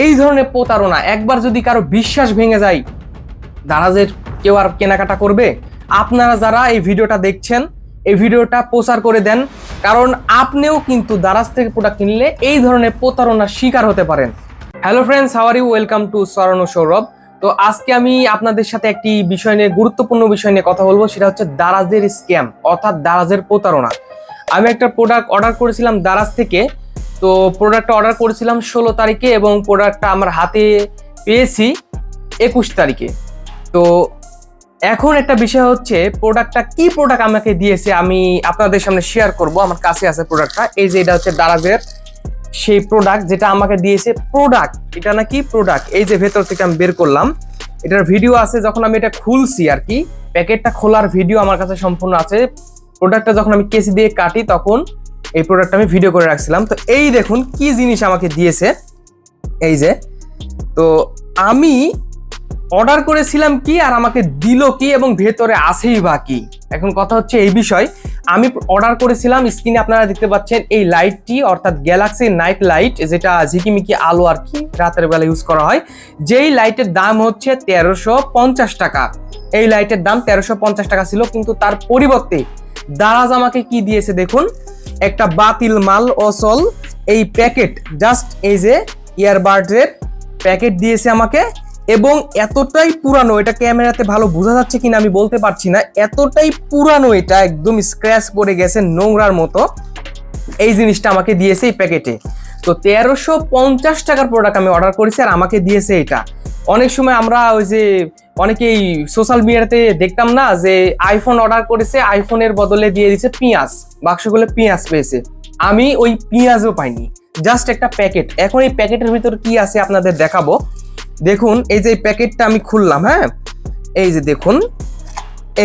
এই ধরনের প্রতারণা একবার যদি কারও বিশ্বাস ভেঙে যায়, দারাজের কেউ আর কেনাকাটা করবে? আপনারা যারা এই ভিডিওটা দেখছেন, এই ভিডিওটা প্রচার করে দেন, কারণ আপনিও কিন্তু দারাজ থেকে প্রোডাক্ট কিনলে এই ধরনের প্রতারণার শিকার হতে পারেন। Hello friends how are you welcome to Swarna Sourav তো আজকে আমি আপনাদের সাথে একটি বিষয় নিয়ে, গুরুত্বপূর্ণ বিষয় নিয়ে কথা বলব, সেটা হচ্ছে দারাজের স্ক্যাম অর্থাৎ দারাজের প্রতারণা। আমি একটা প্রোডাক্ট অর্ডার করেছিলাম দারাজ থেকে তো প্রোডাক্টটা অর্ডার করেছিলাম ষোলো তারিখে এবং প্রোডাক্টটা আমার হাতে পেয়েছি একুশ তারিখে। তো এখন একটা বিষয় হচ্ছে প্রোডাক্টটা কি প্রোডাক্ট আমাকে দিয়েছে আমি আপনাদের সামনে শেয়ার করব, আমার কাছে আছে প্রোডাক্টটা এই যে এটা হচ্ছে দারাজের সেই প্রোডাক্ট যেটা আমাকে দিয়েছে প্রোডাক্ট এটা নাকি প্রোডাক্ট এই যে ভেতর থেকে আমি বের করলাম, এটার ভিডিও আছে যখন আমি এটা খুলছি আর কি, প্যাকেটটা খোলার ভিডিও আমার কাছে সম্পূর্ণ আছে। প্রোডাক্টটা যখন আমি কেসি দিয়ে কাটি তখন এই প্রোডাক্ট আমি ভিডিও করে রাখছিলাম। তো এই দেখুন কি জিনিস আমাকে দিয়েছে। এই যে, তো আমি অর্ডার করেছিলাম কি আর আমাকে দিল কি এবং ভেতরে আছেই বা কি? এখন কথা হচ্ছে এই বিষয়, আমি অর্ডার করেছিলাম স্ক্রিনে আপনারা দেখতে পাচ্ছেন এই লাইটটি অর্থাৎ গ্যালাক্সি নাইট লাইট যেটা ঝিকিমিকি আলো আর কি রাতের বেলা ইউজ করা হয়, যেই লাইটের দাম হচ্ছে তেরোশো টাকা। এই লাইটের দাম তেরোশো টাকা ছিল, কিন্তু তার পরিবর্তে দারাজ আমাকে কি দিয়েছে দেখুন একটা বাতিল মাল অসল এই প্যাকেট জাস্ট এই যে ইয়ারবাডসের প্যাকেট দিয়েছে আমাকে এবং এতটাই পুরানো, এটা ক্যামেরাতে ভালো বোঝা যাচ্ছে কিনা আমি বলতে পারছি না, এতটাই পুরানো এটা, একদম স্ক্র্যাচ পড়ে গেছে নোংরার মতো। এই জিনিসটা আমাকে দিয়েছে এই প্যাকেটে। তো তেরোশো পঞ্চাশ টাকার প্রোডাক্ট আমি অর্ডার করেছি আর আমাকে দিয়েছে এটা। অনেক সময় আমরা ওই যে অনেকেই সোশ্যাল মিডিয়াতে দেখতাম না যে আইফোন অর্ডার করেছে আইফোনের বদলে দিয়ে দিছে পেঁয়াজ, বাক্সগুলো পেঁয়াজ পেয়েছে। আমি ওই পেঁয়াজও পাইনি জাস্ট একটা প্যাকেট এখন এই প্যাকেটের ভিতর কি আছে আপনাদের দেখাবো। দেখুন, এই যে প্যাকেটটা আমি খুললাম হ্যাঁ? এই যে দেখুন,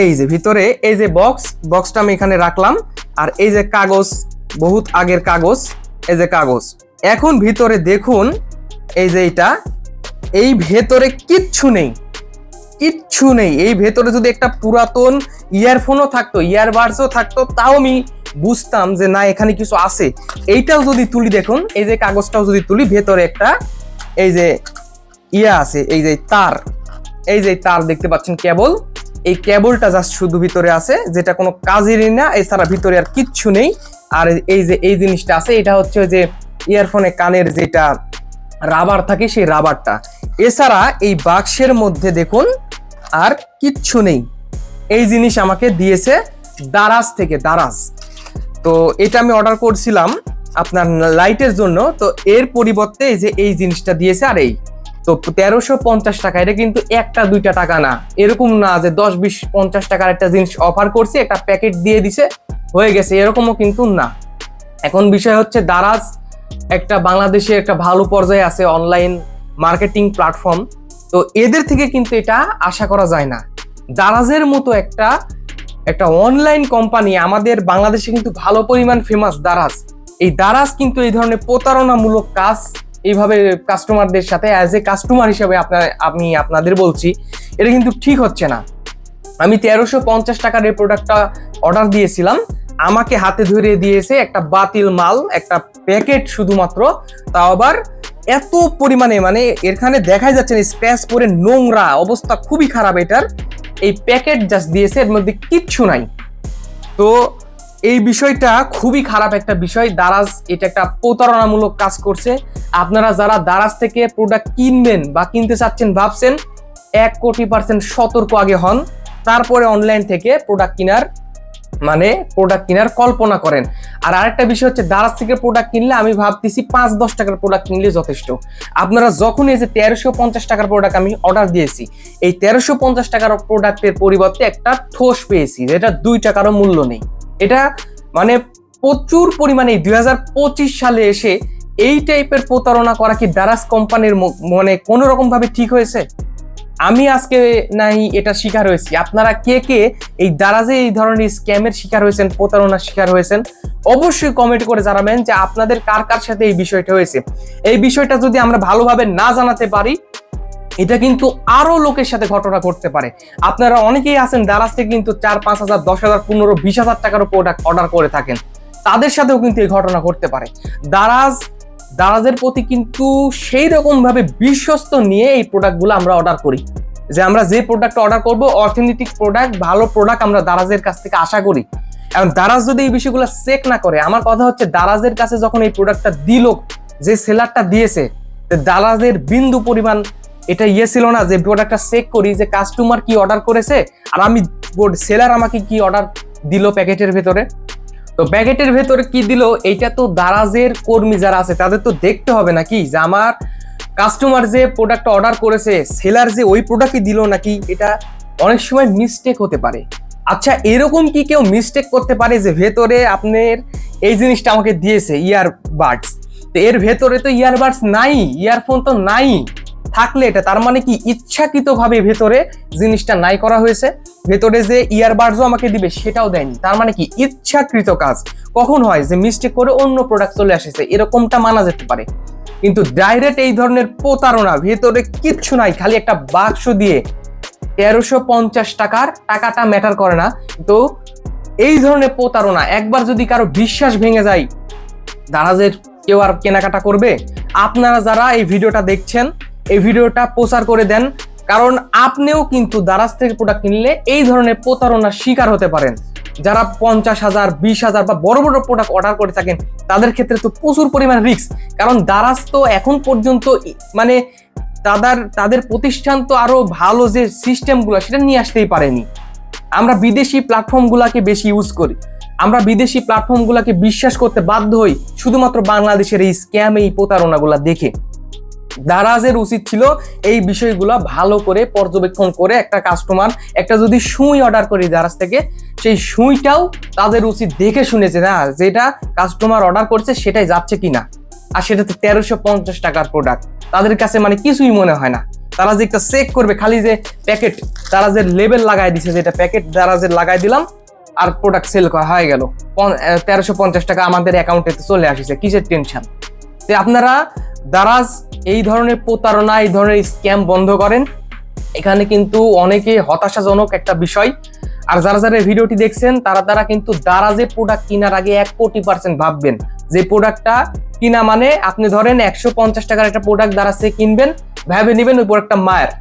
এই যে ভিতরে, এই যে বক্স বক্সটা আমি এখানে রাখলাম। আর এই যে কাগজ, বহুত আগের কাগজ, এই যে কাগজ। এখন ভিতরে দেখুন, এই যে এটা এই ভেতরে কিচ্ছু নেই। কিচ্ছু নেই। এই ভেতরে যদি একটা পুরাতন ইয়ারফোনও থাকতো ইয়ারবাডসও থাকতো, তাও আমি বুঝতাম যে না, এখানে কিছু আছে। এইটাও যদি তুলি দেখুন, এই যে কাগজটাও যদি তুলি, ভেতরে একটা এই যে ইয়া আছে, এই যে তার, এই যে তার দেখতে পাচ্ছেন কেবল। এই কেবলটা জাস্ট শুধু ভিতরে আছে, যেটা কোনো কাজেরই না, এছাড়া ভিতরে আর কিচ্ছু নেই। আর এই যে, এই জিনিসটা আছে, এটা হচ্ছে যে ইয়ারফোনে কানের যেটা রাবার থাকে, সেই রাবারটা এছাড়া এই বাক্সের মধ্যে দেখুন আর কিচ্ছু নেই। এই জিনিস আমাকে দিয়েছে দারাজ থেকে, দারাজ। তো এটা আমি অর্ডার করছিলাম আপনার লাইটের জন্য। তো এর পরিবর্তে যে এই জিনিসটা দিয়েছে আর এই। তো তেরোশো পঞ্চাশ টাকা, এটা কিন্তু একটা দুইটা টাকা না। এরকম না যে দশ, বিশ, পঞ্চাশ টাকার একটা জিনিস অফার করছে, একটা প্যাকেট দিয়ে দিছে, হয়ে গেছে, এরকমও কিন্তু না। এখন বিষয় হচ্ছে দারাজ একটা বাংলাদেশে একটা ভালো পর্যায়ে আছে অনলাইন মার্কেটিং প্ল্যাটফর্ম তো এদের থেকে কিন্তু এটা আশা করা যায় না। দারাজের মতো একটা একটা অনলাইন কোম্পানি আমাদের বাংলাদেশে কিন্তু ভালো পরিমাণ ফেমাস দারাজ। এই দারাজ কিন্তু এই ধরনের প্রতারণামূলক কাজ এইভাবে কাস্টমারদের সাথে অ্যাজ এ কাস্টমার হিসাবে আপনার, আমি আপনাদের বলছি, এটা কিন্তু ঠিক হচ্ছে না। আমি তেরোশো পঞ্চাশ টাকার এই প্রোডাক্টটা অর্ডার দিয়েছিলাম। আমাকে হাতে ধরে দিয়েছে একটা বাতিল মাল, একটা প্যাকেট শুধুমাত্র। তাও আবার এত পরিমাণে মানে এখানে দেখাই যাচ্ছে না, স্ক্র্যাচ পরে নোংরা অবস্থা খুবই খারাপ এটার। এই প্যাকেট জাস্ট দিয়েছে, এর মধ্যে কিচ্ছু নাই। তো এই বিষয়টা খুবই খারাপ একটা বিষয়। দারাজ এটা একটা প্রতারণামূলক কাজ করছে। আপনারা যারা দারাজ থেকে প্রোডাক্ট কিনবেন বা কিনতে চাচ্ছেন, ভাবছেন এক কোটি পার্সেন্ট সতর্ক আগে হন। তারপরে অনলাইন থেকে প্রোডাক্ট কেনার মানে প্রোডাক্ট কেনার কল্পনা করেন। আর আরেকটা বিষয় হচ্ছে, দারাজ থেকে প্রোডাক্ট কিনলে আমি ভাবতেছি পাঁচ, দশ টাকার প্রোডাক্ট কিনলে যথেষ্ট। আপনারা যখন এই যে তেরোশো পঞ্চাশ টাকার প্রোডাক্ট আমি অর্ডার দিয়েছি, এই তেরোশো পঞ্চাশ টাকার প্রোডাক্টের পরিবর্তে একটা ঠোস পেয়েছি, যেটা দুই টাকারও মূল্য নেই। এটা মানে প্রচুর পরিমাণে দুই হাজার পঁচিশ সালে এসে এই টাইপের প্রতারণা করা কি দারাজ কোম্পানির মানে কোনো রকম ভাবে ঠিক হয়েছে? আমি আজকে নাই, এটা শিকার হয়েছি। আপনারা কে কে এই দারাজে এই ধরনের স্ক্যামের শিকার হয়েছেন, প্রতারণার শিকার হয়েছেন, অবশ্যই কমেন্ট করে জানাবেন যে আপনাদের কার কার সাথে এই বিষয়টা হয়েছে। এই বিষয়টা যদি আমরা ভালোভাবে না জানাতে পারি, এটা কিন্তু আরও লোকের সাথে ঘটনা ঘটতে পারে। আপনারা অনেকেই আছেন দারাজ থেকে কিন্তু চার, পাঁচ হাজার, দশ হাজার, পনেরো, বিশ হাজার টাকারও প্রোডাক্ট অর্ডার করে থাকেন। তাদের সাথেও কিন্তু এই ঘটনা ঘটতে পারে। দারাজ দারাজের প্রতি কিন্তু সেই রকম ভাবে বিশ্বস্ত নিয়ে এই প্রোডাক্টগুলো আমরা অর্ডার করি। যে আমরা যে প্রোডাক্ট অর্ডার করব অথেন্টিক প্রোডাক্ট ভালো প্রোডাক্ট আমরা দারাজের কাছ থেকে আশা করি। এবং দারাজ যদি এই বিষয়গুলো চেক না করে, আমার কথা হচ্ছে দারাজের কাছে যখন এই প্রোডাক্টটা দিল, যে সেলারটা দিয়েছে দারাজের বিন্দু পরিমাণ এটা ইয়ে ছিল না যে প্রোডাক্টটা চেক করি যে কাস্টমার কি অর্ডার করেছে, আর আমি সেলার আমাকে কি অর্ডার দিল প্যাকেটের ভেতরে। তো প্যাকেটের ভেতরে কি দিল? এইটা তো দারাজের কর্মী যারা আছে, তাদের তো দেখতে হবে নাকি? যে আমার কাস্টমার যে প্রোডাক্ট অর্ডার করেছে সেলার যে ওই প্রোডাক্টই দিল নাকি? এটা অনেক সময় মিস্টেক হতে পারে। আচ্ছা এরকম কি কেউ মিস্টেক করতে পারে যে ভেতরে আপনার এই জিনিসটা আমাকে দিয়েছে ইয়ারবাডস তো এর ভেতরে তো ইয়ারবাডস নাই ইয়ারফোন তো নাই। থাকলে এটা, তার মানে কি, ইচ্ছাকৃতভাবে ভেতরে জিনিসটা নাই করা হয়েছে, ভেতরে যে ইয়ারবাডসও আমাকে দিবে সেটাও দেয়নি। তার মানে কি, ইচ্ছাকৃত কাজ। কখন হয় যে মিস্টেক করে অন্য প্রোডাক্ট চলে আসেছে, এরকমটা মানা যেতে পারে। কিন্তু ডাইরেক্ট এই ধরনের প্রতারণা, ভেতরে কিচ্ছু নাই, খালি একটা বাক্স দিয়ে তেরোশো পঞ্চাশ টাকার টাকাটা ম্যাটার করে না। তো এই ধরনের প্রতারণা, একবার যদি কারও বিশ্বাস ভেঙে যায়, দারাজের কেউ আর কেনাকাটা করবে? আপনারা যারা এই ভিডিওটা দেখছেন এই ভিডিওটা প্রচার করে দেন, কারণ আপনিও কিন্তু দারাজ থেকে প্রোডাক্ট কিনলে এই ধরনের প্রতারণার শিকার হতে পারেন। যারা পঞ্চাশ হাজার, বিশ হাজার বা বড় বড় প্রোডাক্ট অর্ডার করে থাকেন, তাদের ক্ষেত্রে তো প্রচুর পরিমাণ রিস্ক কারণ দারাজ তো এখন পর্যন্ত মানে তাদের তাদের প্রতিষ্ঠান তো আরও ভালো যে সিস্টেমগুলো সেটা নিয়ে আসতেই পারেনি। আমরা বিদেশি প্ল্যাটফর্মগুলোকে বেশি ইউজ করি। আমরা বিদেশি প্ল্যাটফর্মগুলোকে বিশ্বাস করতে বাধ্য হই, শুধুমাত্র বাংলাদেশের এই স্ক্যাম এই প্রতারণাগুলো দেখে। দারাজের উচিত ছিল এই বিষয়গুলো ভালো করে পর্যবেক্ষণ করে একটা কাস্টমার একটা যদি সুই অর্ডার করি দারাজ থেকে, সেই সুইটাও তাদের উচিত দেখে শুনেছে, না, যেটা কাস্টমার অর্ডার করছে সেটাই যাচ্ছে কিনা। আর সেটা তো তেরোশো পঞ্চাশ টাকার প্রোডাক্ট তাদের কাছে মানে কিছুই মনে হয় না। তারা যে একটা চেক করবে, খালি যে প্যাকেট তারা যে লেবেল লাগাই দিছে, যেটা প্যাকেট তারা যে লাগাই দিলাম, আর প্রোডাক্ট সেল করা হয়ে গেল। তেরোশো পঞ্চাশ টাকা আমাদের অ্যাকাউন্টে চলে আসছে, কিসের টেনশন তো আপনারা দারাজ এই ধরনের প্রতারণা, এই ধরনের স্ক্যাম বন্ধ করেন। এখানে কিন্তু অনেকে হতাশাজনক একটা বিষয়। আর যারা যারা ভিডিওটি দেখছেন, তারা তারা কিন্তু দারাজে প্রোডাক্ট কেনার আগে এক কোটি পার্সেন্ট ভাববেন। যে প্রোডাক্টটা কিনা মানে আপনি ধরেন একশো পঞ্চাশ টাকার একটা প্রোডাক্ট দারাজে কিনবেন, ভেবে নেবেন ওই প্রোডাক্টটা মায়ের।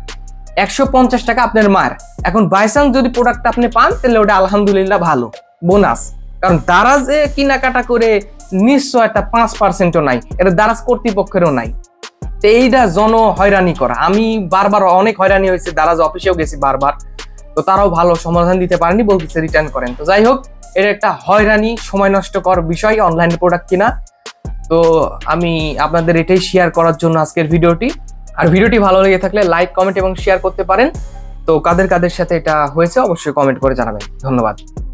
একশো পঞ্চাশ টাকা আপনার মায়ের। এখন বাইচান্স যদি প্রোডাক্টটা আপনি পান, তাহলে ওটা আলহামদুলিল্লাহ ভালো। বোনাস। কারণ দারাজে কেনাকাটা করে নিশ্চয়তা পাঁচ পার্সেন্টও নাই, এটা দারাজ কর্তৃপক্ষেরও নাই। তো এইটা জন হয়রানি করা। আমি বারবার অনেক হয়রানি হয়েছে, দারাজ অফিসেও গেছি বারবার। তো তারাও ভালো সমাধান দিতে পারেনি, বলতেছে রিটার্ন করেন। তো যাই হোক, এটা একটা হয়রানি, সময় নষ্ট নষ্টকর বিষয় অনলাইনে প্রোডাক্ট কিনা। তো আমি আপনাদের এটাই শেয়ার করার জন্য আজকের ভিডিওটি। আর ভিডিওটি ভালো লেগে থাকলে লাইক কমেন্ট এবং শেয়ার করতে পারেন। তো কাদের কাদের সাথে এটা হয়েছে, অবশ্যই কমেন্ট করে জানাবেন। ধন্যবাদ।